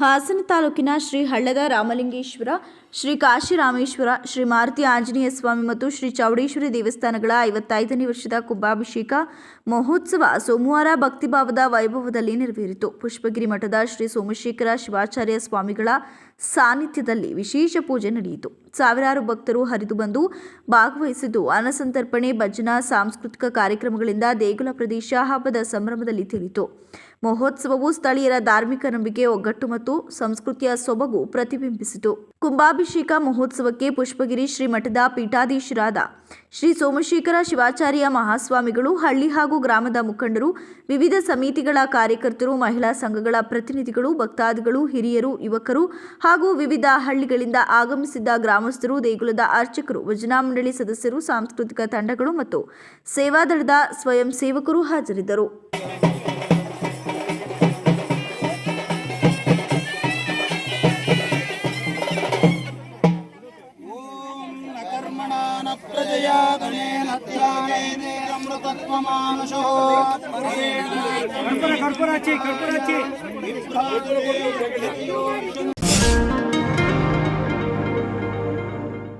ಹಾಸನ ತಾಲೂಕಿನ ಶ್ರೀ ಹಳ್ಳದ ರಾಮಲಿಂಗೇಶ್ವರ, ಶ್ರೀ ಕಾಶಿರಾಮೇಶ್ವರ, ಶ್ರೀ ಮಾರುತಿ ಆಂಜನೇಯ ಸ್ವಾಮಿ ಮತ್ತು ಶ್ರೀ ಚೌಡೇಶ್ವರಿ ದೇವಸ್ಥಾನಗಳ ಐವತ್ತೈದನೇ ವರ್ಷದ ಕುಂಭಾಭಿಷೇಕ ಮಹೋತ್ಸವ ಸೋಮವಾರ ಭಕ್ತಿಭಾವದ ವೈಭವದಲ್ಲಿ ನೆರವೇರಿತು. ಪುಷ್ಪಗಿರಿ ಮಠದ ಶ್ರೀ ಸೋಮಶೇಖರ ಶಿವಾಚಾರ್ಯ ಸ್ವಾಮಿಗಳ ಸಾನ್ನಿಧ್ಯದಲ್ಲಿ ವಿಶೇಷ ಪೂಜೆ ನಡೆಯಿತು. ಸಾವಿರಾರು ಭಕ್ತರು ಹರಿದು ಬಂದು ಭಾಗವಹಿಸಿದ್ದು. ಅನ್ನಸಂತರ್ಪಣೆ ಭಜನಾ, ಸಾಂಸ್ಕೃತಿಕ ಕಾರ್ಯಕ್ರಮಗಳಿಂದ ದೇಗುಲ ಪ್ರದೇಶ ಹಬ್ಬದ ಸಂಭ್ರಮದಲ್ಲಿ ತಿಳಿತು ಮಹೋತ್ಸವವು ಸ್ಥಳೀಯರ ಧಾರ್ಮಿಕ ನಂಬಿಕೆ, ಒಗ್ಗಟ್ಟು ಮತ್ತು ಸಂಸ್ಕೃತಿಯ ಸೊಬಗು ಪ್ರತಿಬಿಂಬಿಸಿತು. ಕುಂಭಾಭಿಷೇಕ ಮಹೋತ್ಸವಕ್ಕೆ ಪುಷ್ಪಗಿರಿ ಶ್ರೀ ಮಠದ ಪೀಠಾಧೀಶರಾದ ಶ್ರೀ ಸೋಮಶೇಖರ ಶಿವಾಚಾರ್ಯ ಮಹಾಸ್ವಾಮಿಗಳು, ಹಳ್ಳಿ ಹಾಗೂ ಗ್ರಾಮದ ಮುಖಂಡರು, ವಿವಿಧ ಸಮಿತಿಗಳ ಕಾರ್ಯಕರ್ತರು, ಮಹಿಳಾ ಸಂಘಗಳ ಪ್ರತಿನಿಧಿಗಳು, ಭಕ್ತಾದಿಗಳು, ಹಿರಿಯರು, ಯುವಕರು ಹಾಗೂ ವಿವಿಧ ಹಳ್ಳಿಗಳಿಂದ ಆಗಮಿಸಿದ್ದ ಗ್ರಾಮಸ್ಥರು ದೇಗುಲದ ಅರ್ಚಕರು ಭಜನಾ ಮಂಡಳಿ ಸದಸ್ಯರು ಸಾಂಸ್ಕೃತಿಕ ತಂಡಗಳು ಮತ್ತು ಸೇವಾದಳದ ಸ್ವಯಂ ಸೇವಕರು ಹಾಜರಿದ್ದರು ಓಂ ನ